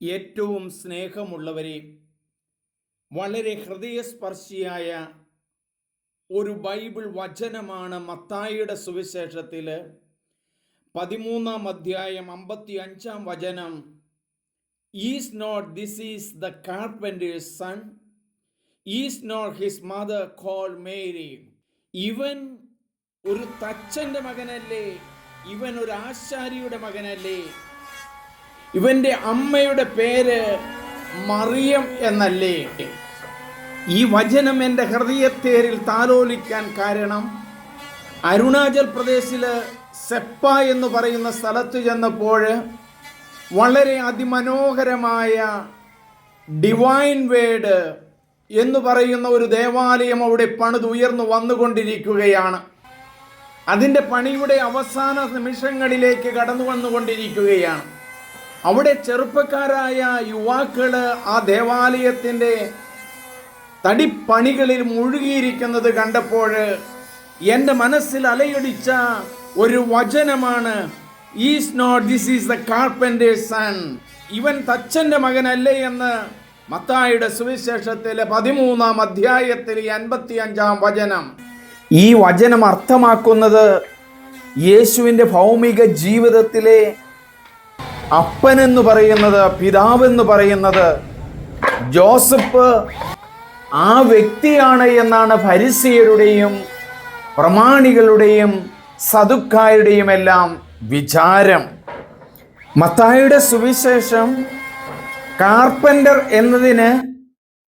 ഏറ്റവും സ്നേഹമുള്ളവരെ വളരെ ഹൃദയസ്പർശിയായ ഒരു ബൈബിൾ വചനമാണ് മത്തായിയുടെ സുവിശേഷത്തിൽ പതിമൂന്നാം അധ്യായം അമ്പത്തി അഞ്ചാം വചനം is not this is the carpenter's son is not his mother call Mary ഇവൻ ഒരു തച്ചന്റെ മകനല്ലേ? ഇവൻ ഒരു ആശാരിയുടെ മകനല്ലേ? ഇവന്റെ അമ്മയുടെ പേര് മറിയം എന്നല്ലേ? ഈ വചനം എന്റെ ഹൃദയത്തേരിൽ താലോലിക്കാൻ കാരണം അരുണാചൽ പ്രദേശിൽ സെപ്പ എന്ന് പറയുന്ന സ്ഥലത്ത് ചെന്നപ്പോൾ വളരെ അതിമനോഹരമായ ഡിവൈൻ വേഡ് എന്ന് പറയുന്ന ഒരു ദേവാലയം അവിടെ പണിതുയർന്നു വന്നുകൊണ്ടിരിക്കുകയാണ്. അതിന്റെ പണിയുടെ അവസാന നിമിഷങ്ങളിലേക്ക് കടന്നു വന്നുകൊണ്ടിരിക്കുകയാണ്. അവിടെ ചെറുപ്പക്കാരായ യുവാക്കൾ ആ ദേവാലയത്തിന്റെ തടിപ്പണികളിൽ മുഴുകിയിരിക്കുന്നത് കണ്ടപ്പോൾ എന്റെ മനസ്സിൽ അലയടിച്ച ഒരു വചനമാണ് is not this is the carpenter son ഇവൻ തച്ചന്റെ മകനല്ലേ എന്ന് മത്തായുടെ സുവിശേഷത്തിലെ പതിമൂന്നാം അധ്യായത്തിൽ അൻപത്തി അഞ്ചാം വചനം. ഈ വചനം അർത്ഥമാക്കുന്നത് യേശുവിന്റെ ഭൗമിക ജീവിതത്തിലെ അപ്പനെന്ന് പറയുന്നത് പിതാവെന്ന് പറയുന്നത് ജോസഫ് ആ വ്യക്തിയാണ് എന്നാണ് ഫരിസിയരുടെയും പ്രമാണികളുടെയും സതുക്കാരുടെയും എല്ലാം വിചാരം. മത്തായുടെ സുവിശേഷം കാർപ്പന്റർ എന്നതിന്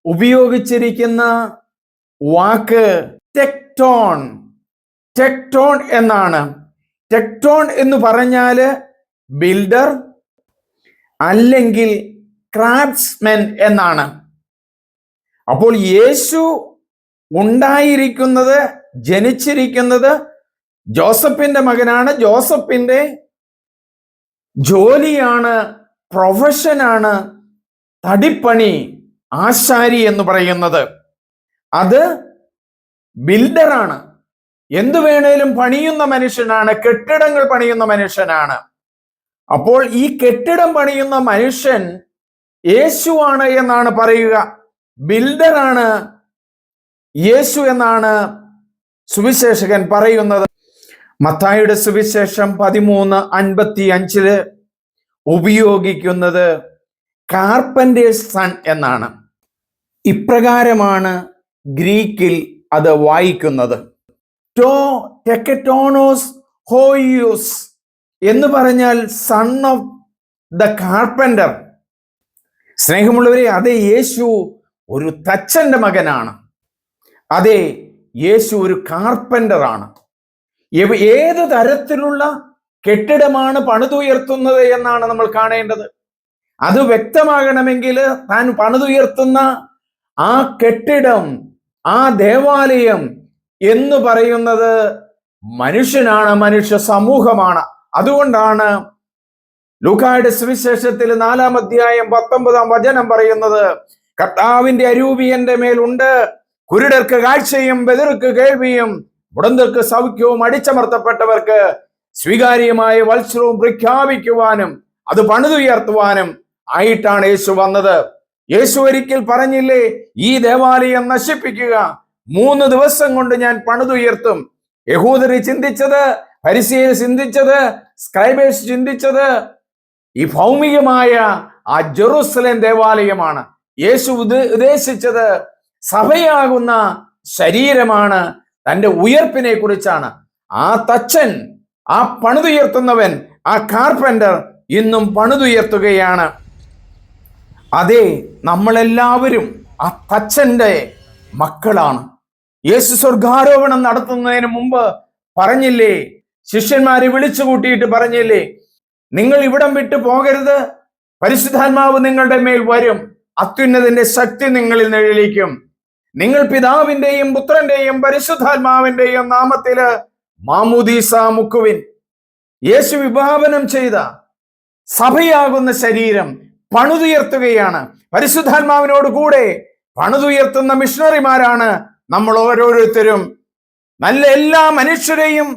ഉപയോഗിച്ചിരിക്കുന്ന വാക്ക് ടെക്ടോൺ. ടെക്ടോൺ എന്നാണ്. ടെക്ടോൺ എന്ന് പറഞ്ഞാൽ ബിൽഡർ അല്ലെങ്കിൽ ക്രാഫ്റ്റ്സ്മെൻ എന്നാണ്. അപ്പോൾ യേശു ഉണ്ടായിരിക്കുന്നത് ജനിച്ചിരിക്കുന്നത് ജോസഫിന്റെ മകനാണ്. ജോസഫിന്റെ ജോലിയാണ് പ്രൊഫഷനാണ് തടിപ്പണി ആശാരി എന്ന് പറയുന്നത്. അത് ബിൽഡറാണ്. എന്തു വേണേലും പണിയുന്ന മനുഷ്യനാണ് കെട്ടിടങ്ങൾ പണിയുന്ന മനുഷ്യനാണ്. അപ്പോൾ ഈ കെട്ടിടം പണിയുന്ന മനുഷ്യൻ യേശുവാണ് എന്നാണ് പറയുക. ബിൽഡറാണ് യേശു എന്നാണ് സുവിശേഷകൻ പറയുന്നത്. മത്തായിയുടെ സുവിശേഷം പതിമൂന്ന് അൻപത്തി അഞ്ചിൽ ഉപയോഗിക്കുന്നത് കാർപ്പന്റേഴ്സ് സൺ എന്നാണ്. ഇപ്രകാരമാണ് ഗ്രീക്കിൽ അത് വായിക്കുന്നത്. ടോ ടെക്കറ്റോണോസ് ഹോയൂസ് എന്ന് പറഞ്ഞാൽ സൺ ഓഫ് ദ കാർപ്പന്റർ സ്നേഹമുള്ളവരെ അതെ യേശു ഒരു തച്ചന്റെ മകനാണ്. അതെ യേശു ഒരു കാർപ്പന്ററാണ് ഏത് തരത്തിലുള്ള കെട്ടിടമാണ് പണിതുയർത്തുന്നത് എന്നാണ് നമ്മൾ കാണേണ്ടത്. അത് വ്യക്തമാകണമെങ്കിൽ താൻ പണിതുയർത്തുന്ന ആ കെട്ടിടം ആ ദേവാലയം എന്ന് പറയുന്നത് മനുഷ്യനാണ് മനുഷ്യ സമൂഹമാണ്. അതുകൊണ്ടാണ് ലൂക്കായുടെ സുവിശേഷത്തിൽ നാലാം അധ്യായം പത്തൊമ്പതാം വചനം പറയുന്നത് കർത്താവിന്റെ അരൂപി എന്റെ മേലുണ്ട് കുരുടർക്ക് കാഴ്ചയും ബെതിർക്ക് കേൾവിയും മുടന്തർക്ക് സൗഖ്യവും അടിച്ചമർത്തപ്പെട്ടവർക്ക് സ്വീകാര്യമായ വത്സരവും പ്രഖ്യാപിക്കുവാനും അത് പണിതുയർത്തുവാനും ആയിട്ടാണ് യേശു വന്നത്. യേശു ഒരിക്കൽ പറഞ്ഞില്ലേ ഈ ദേവാലയം നശിപ്പിക്കുക. മൂന്ന് ദിവസം കൊണ്ട് ഞാൻ പണിതുയർത്തും. യഹൂദരി ചിന്തിച്ചത് പരിശീലി ചിന്തിച്ചത് സ്ക്രൈബേഴ്സ് ചിന്തിച്ചത് ഈ ഭൗമികമായ ആ ജെറുസലേം ദേവാലയമാണ്. യേശു ഉദ്ദേശിച്ചത് സഭയാകുന്ന ശരീരമാണ് തന്റെ ഉയർപ്പിനെ കുറിച്ചാണ്. ആ തച്ചൻ ആ പണിതുയർത്തുന്നവൻ ആ കാർപ്പന്റർ ഇന്നും പണിതുയർത്തുകയാണ്. അതെ നമ്മളെല്ലാവരും ആ തച്ചന്റെ മക്കളാണ്. യേശു സ്വർഗാരോപണം നടത്തുന്നതിന് മുമ്പ് പറഞ്ഞില്ലേ ശിഷ്യന്മാരെ വിളിച്ചു കൂട്ടിയിട്ട് പറഞ്ഞില്ലേ നിങ്ങൾ ഇവിടം വിട്ടു പോകരുത്. പരിശുദ്ധാത്മാവ് നിങ്ങളുടെ മേൽ വരും. അത്യുന്നതിന്റെ ശക്തി നിങ്ങളിൽ നിഴലിക്കും നിങ്ങൾ പിതാവിന്റെയും പുത്രന്റെയും പരിശുദ്ധാത്മാവിന്റെയും നാമത്തിൽ മാമുദീസ മുക്കുവിൻ. യേശു വിഭാവനം ചെയ്ത സഭയാകുന്ന ശരീരം പണുതുയർത്തുകയാണ്. പരിശുദ്ധാത്മാവിനോട് കൂടെ പണുതുയർത്തുന്ന മിഷണറിമാരാണ് നമ്മൾ ഓരോരുത്തരും. നല്ല എല്ലാ മനുഷ്യരെയും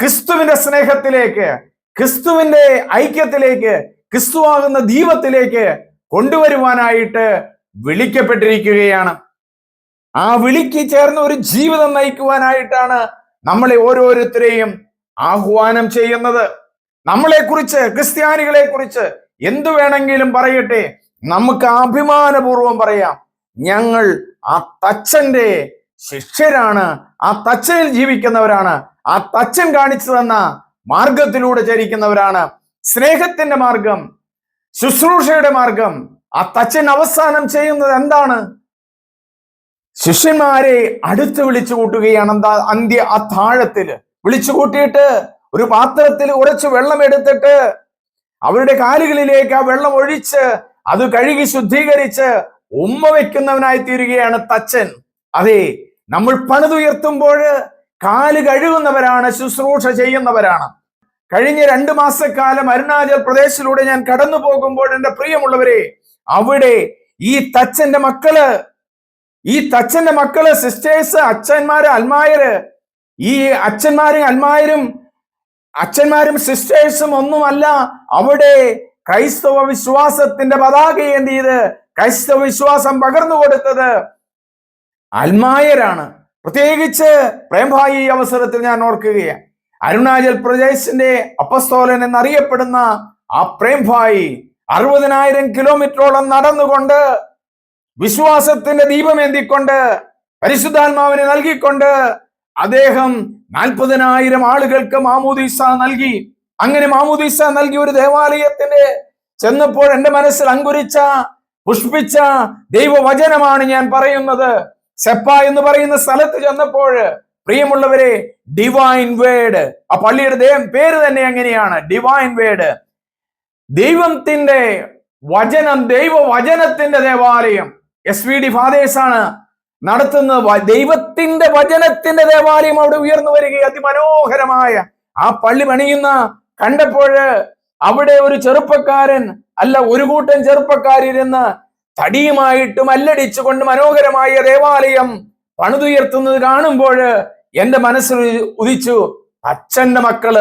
ക്രിസ്തുവിന്റെ സ്നേഹത്തിലേക്ക് ക്രിസ്തുവിന്റെ ഐക്യത്തിലേക്ക് ക്രിസ്തുവാകുന്ന ദീപത്തിലേക്ക് കൊണ്ടുവരുവാനായിട്ട് വിളിക്കപ്പെട്ടിരിക്കുകയാണ്. ആ വിളിക്ക് ചേർന്ന് ഒരു ജീവിതം നയിക്കുവാനായിട്ടാണ് നമ്മളെ ഓരോരുത്തരെയും ആഹ്വാനം ചെയ്യുന്നത്. നമ്മളെ കുറിച്ച് ക്രിസ്ത്യാനികളെ കുറിച്ച് എന്തു വേണമെങ്കിലും പറയട്ടെ. നമുക്ക് അഭിമാനപൂർവം പറയാം. ഞങ്ങൾ ആ തച്ചന്റെ ശിഷ്യരാണ്. ആ തച്ചനിൽ ജീവിക്കുന്നവരാണ്. ആ തച്ചൻ കാണിച്ചു തന്ന മാർഗത്തിലൂടെ ചരിക്കുന്നവരാണ്. സ്നേഹത്തിന്റെ മാർഗം ശുശ്രൂഷയുടെ മാർഗം ആ തച്ചൻ അവസാനം ചെയ്യുന്നത് എന്താണ്? ശിഷ്യന്മാരെ അടുത്ത് വിളിച്ചു കൂട്ടുകയാണ്. എന്താ? അന്ത്യ താഴത്തിൽ വിളിച്ചു കൂട്ടിയിട്ട് ഒരു പാത്രത്തിൽ ഉറച്ചു വെള്ളം എടുത്തിട്ട് അവരുടെ കാലുകളിലേക്ക് ആ വെള്ളം ഒഴിച്ച് അത് കഴുകി ശുദ്ധീകരിച്ച് ഉമ്മ വെക്കുന്നവനായി തീരുകയാണ് തച്ചൻ. അതെ നമ്മൾ പണിതുയർത്തുമ്പോൾ കാൽ കഴുകുന്നവരാണ് ശുശ്രൂഷ ചെയ്യുന്നവരാണ്. കഴിഞ്ഞ രണ്ട് മാസക്കാലം അരുണാചൽ പ്രദേശിലൂടെ ഞാൻ കടന്നു പോകുമ്പോൾ എന്റെ പ്രിയമുള്ളവരെ അവിടെ ഈ തച്ചന്റെ മക്കൾ ഈ തച്ചന്റെ മക്കൾ സിസ്റ്റേഴ്സ് അച്ഛന്മാര് അൽമായര് ഈ അച്ഛന്മാരും അൽമായരും അച്ഛന്മാരും സിസ്റ്റേഴ്സും ഒന്നുമല്ല അവിടെ ക്രൈസ്തവ വിശ്വാസത്തിന്റെ പതാക എന്ത് ചെയ്ത് ക്രൈസ്തവ വിശ്വാസം പകർന്നു കൊടുത്തത് അൽമായരാണ്. പ്രത്യേകിച്ച് പ്രേംഭായി ഈ അവസരത്തിൽ ഞാൻ ഓർക്കുകയാണ്. അരുണാചൽ പ്രദേശിന്റെ അപ്പസ്തോലൻ എന്നറിയപ്പെടുന്ന ആ പ്രേംഭായി അറുപതിനായിരം കിലോമീറ്ററോളം നടന്നുകൊണ്ട് വിശ്വാസത്തിന്റെ ദീപമേന്തിക്കൊണ്ട് പരിശുദ്ധാത്മാവിനെ നൽകിക്കൊണ്ട് അദ്ദേഹം നാൽപ്പതിനായിരം ആളുകൾക്ക് മാമൂദിസ നൽകി. അങ്ങനെ മാമൂദിസ നൽകി ഒരു ദേവാലയത്തിന്റെ ചെന്നപ്പോൾ എന്റെ മനസ്സിൽ അങ്കുരിച്ച പുഷ്പിച്ച ദൈവവചനമാണ് ഞാൻ പറയുന്നത്. സെപ്പ എന്ന് പറയുന്ന സ്ഥലത്ത് ചെന്നപ്പോൾ പ്രിയമുള്ളവരെ ഡിവൈൻ വേഡ് ആ പള്ളിയുടെ ദേവം പേര് തന്നെ എങ്ങനെയാണ്? ഡിവൈൻ വേഡ് ദൈവത്തിന്റെ വചനം ദൈവവചനത്തിന്റെ ദേവാലയം. എസ് വി ഡി ഫാദേഴ്സ് ആണ് നടത്തുന്നത് ദൈവത്തിന്റെ വചനത്തിന്റെ ദേവാലയം അവിടെ ഉയർന്നു വരികയും അതിമനോഹരമായ ആ പള്ളി പണിയുന്ന കണ്ടപ്പോഴ് അവിടെ ഒരു ചെറുപ്പക്കാരൻ അല്ല ഒരു കൂട്ടം ചെറുപ്പക്കാരിരുന്ന് തടിയുമായിട്ട് മല്ലടിച്ചുകൊണ്ട് മനോഹരമായ ദേവാലയം പണിതുയർത്തുന്നത് കാണുമ്പോൾ എന്റെ മനസ്സിൽ ഉദിച്ചു അച്ഛന്റെ മക്കൾ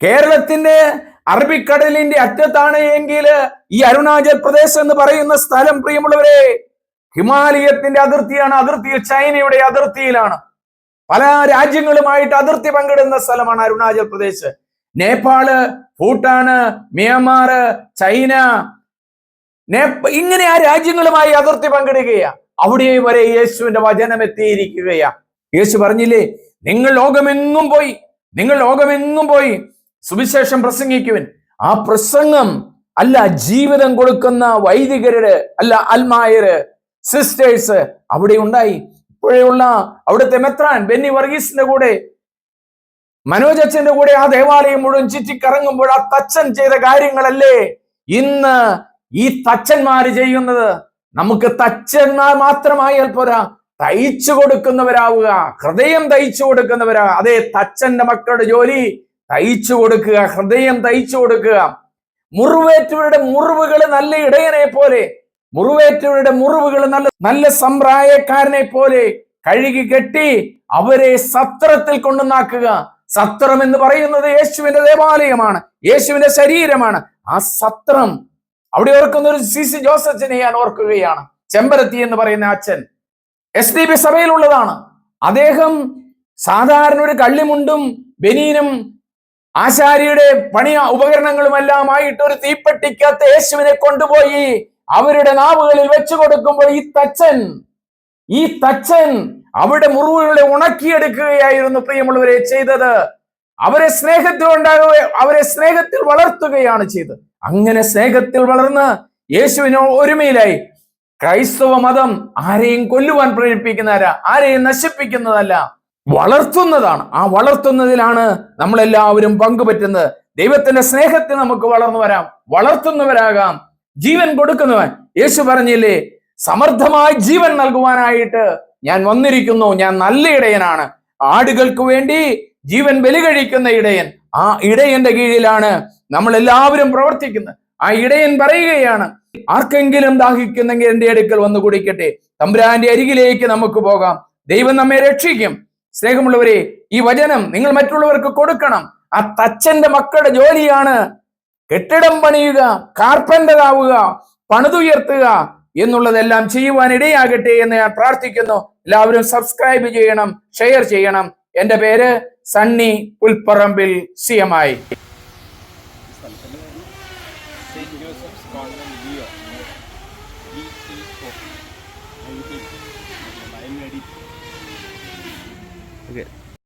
കേരളത്തിന്റെ അറബിക്കടലിന്റെ അറ്റത്താണ് എങ്കിൽ ഈ അരുണാചൽ പ്രദേശ് എന്ന് പറയുന്ന സ്ഥലം പ്രിയമുള്ളവരെ ഹിമാലയത്തിന്റെ അതിർത്തിയാണ് അതിർത്തിയിൽ ചൈനയുടെ അതിർത്തിയിലാണ്. പല രാജ്യങ്ങളുമായിട്ട് അതിർത്തി പങ്കിടുന്ന സ്ഥലമാണ് അരുണാചൽ പ്രദേശ്. നേപ്പാൾ ഭൂട്ടാന് മ്യാൻമാർ ചൈന ഇങ്ങനെ ആ രാജ്യങ്ങളുമായി അതിർത്തി പങ്കിടുകയാ. അവിടെ വരെ യേശുവിന്റെ വചനം എത്തിയിരിക്കുകയാ. യേശു പറഞ്ഞില്ലേ നിങ്ങൾ ലോകമെങ്ങും പോയി നിങ്ങൾ ലോകമെങ്ങും പോയി സുവിശേഷം പ്രസംഗിക്കുവൻ. ആ പ്രസംഗം അല്ല ജീവിതം കൊടുക്കുന്ന വൈദികരുടെ അല്ല അൽമായര് സിസ്റ്റേഴ്സ് അവിടെ ഉണ്ടായി. ഇപ്പോഴെയുള്ള അവിടുത്തെ മെത്രാൻ ബെന്നി വർഗീസിന്റെ കൂടെ മനോജ് കൂടെ ആ ദേവാലയം മുഴുവൻ ചുറ്റിക്കറങ്ങുമ്പോൾ ആ തച്ചൻ ചെയ്ത കാര്യങ്ങളല്ലേ? ഇന്ന് ഈ തച്ചന്മാര് ചെയ്യുന്നത്? നമുക്ക് തച്ചന്മാർ മാത്രമായാൽ പോരാ. തയ്ച്ചു കൊടുക്കുന്നവരാവുക. ഹൃദയം തയ്ച്ചു കൊടുക്കുന്നവരാ. അതേ തച്ചന്റെ മക്കളുടെ ജോലി. തയ്ച്ചു കൊടുക്കുക. ഹൃദയം തയ്ച്ചു കൊടുക്കുക. മുറിവേറ്റവരുടെ മുറിവുകൾ നല്ല ഇടയനെ പോലെ. മുറിവേറ്റവരുടെ മുറിവുകൾ നല്ല നല്ല സമ്പ്രായക്കാരനെ പോലെ കഴുകി കെട്ടി അവരെ സത്രത്തിൽ കൊണ്ടുവന്നാക്കുക. സത്രം എന്ന് പറയുന്നത് യേശുവിന്റെ ദേവാലയമാണ്. യേശുവിന്റെ ശരീരമാണ്. ആ സത്രം അവിടെ ഓർക്കുന്ന ഒരു സി സി ജോസഫിനെ ഞാൻ ഓർക്കുകയാണ്. ചെമ്പരത്തി എന്ന് പറയുന്ന അച്ഛൻ. എസ് ഡി ബി സഭയിലുള്ളതാണ്. അദ്ദേഹം സാധാരണ ഒരു കള്ളിമുണ്ടും ബനീനും ആശാരിയുടെ പണി ഉപകരണങ്ങളുമെല്ലാമായിട്ട് ഒരു തീപ്പെട്ടിക്കകത്ത് യേശുവിനെ കൊണ്ടുപോയി അവരുടെ നാവുകളിൽ വെച്ചു കൊടുക്കുമ്പോൾ ഈ തച്ചൻ ഈ തച്ചൻ അവിടെ മുറിവുകളെ ഉണക്കിയെടുക്കുകയായിരുന്നു പ്രിയമുള്ളവരെ ചെയ്തത്. അവരെ സ്നേഹത്തിൽ ഉണ്ടാകുക അവരെ സ്നേഹത്തിൽ വളർത്തുകയാണ് ചെയ്തത്. അങ്ങനെ സ്നേഹത്തിൽ വളർന്ന് യേശുവിനോ ഒരുമയിലായി. ക്രൈസ്തവ മതം ആരെയും കൊല്ലുവാൻ പ്രേരിപ്പിക്കുന്നവരാ ആരെയും നശിപ്പിക്കുന്നതല്ല. വളർത്തുന്നതാണ്. ആ വളർത്തുന്നതിലാണ് നമ്മളെല്ലാവരും പങ്കുപറ്റുന്നത്. ദൈവത്തിന്റെ സ്നേഹത്തിൽ നമുക്ക് വളർന്നു വരാം. വളർത്തുന്നവരാകാം. ജീവൻ കൊടുക്കുന്നവൻ. യേശു പറഞ്ഞില്ലേ സമർത്ഥമായി ജീവൻ നൽകുവാനായിട്ട് ഞാൻ വന്നിരിക്കുന്നു. ഞാൻ നല്ല ഇടയനാണ്. ആടുകൾക്ക് വേണ്ടി ജീവൻ ബലി കഴിക്കുന്ന ഇടയൻ. ആ ഇടയന്റെ കീഴിലാണ് നമ്മൾ എല്ലാവരും പ്രവർത്തിക്കുന്നത്. ആ ഇടയൻ പറയുകയാണ് ആർക്കെങ്കിലും ദാഹിക്കുന്നെങ്കിൽ എന്റെ അടുക്കൽ വന്നു കുടിക്കട്ടെ. തമ്പുരാന്റെ അരികിലേക്ക് നമുക്ക് പോകാം. ദൈവം നമ്മെ രക്ഷിക്കും. സ്നേഹമുള്ളവരെ ഈ വചനം നിങ്ങൾ മറ്റുള്ളവർക്ക് കൊടുക്കണം. ആ തച്ചന്റെ മക്കളുടെ ജോലിയാണ് കെട്ടിടം പണിയുക കാർപ്പന്റർ ആവുക പണിതുയർത്തുക എന്നുള്ളതെല്ലാം ചെയ്യുവാൻ ഇടയാകട്ടെ എന്ന് ഞാൻ പ്രാർത്ഥിക്കുന്നു. എല്ലാവരും സബ്സ്ക്രൈബ് ചെയ്യണം ഷെയർ ചെയ്യണം. എന്റെ പേര് സണ്ണി പുൽപ്പറമ്പിൽ സി എം